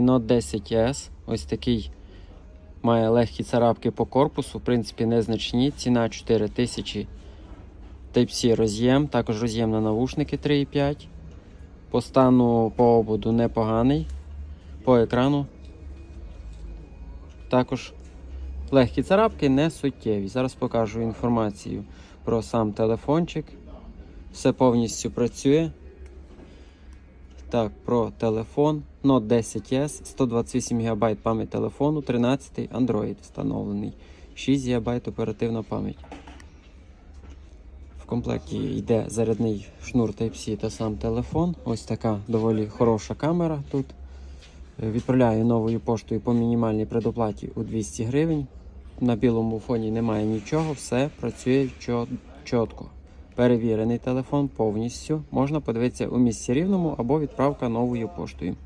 Note 10S. Ось такий має легкі царапки по корпусу, в принципі, незначні. Ціна 4000 Type-C роз'єм, також роз'єм на навушники 3,5. По стану по ободу непоганий. По екрану також легкі царапки не суттєві. Зараз покажу інформацію про сам телефончик. Все повністю працює. Так, про телефон. Note 10S, 128 ГБ пам'ять телефону, 13 Android встановлений, 6 ГБ оперативна пам'ять. В комплекті йде зарядний шнур Type-C та сам телефон. Ось така доволі хороша камера тут. Відправляю новою поштою по мінімальній предоплаті у 200 гривень. На білому фоні немає нічого, все працює чітко. Перевірений телефон повністю. Можна подивитися у місці рівному або відправка новою поштою.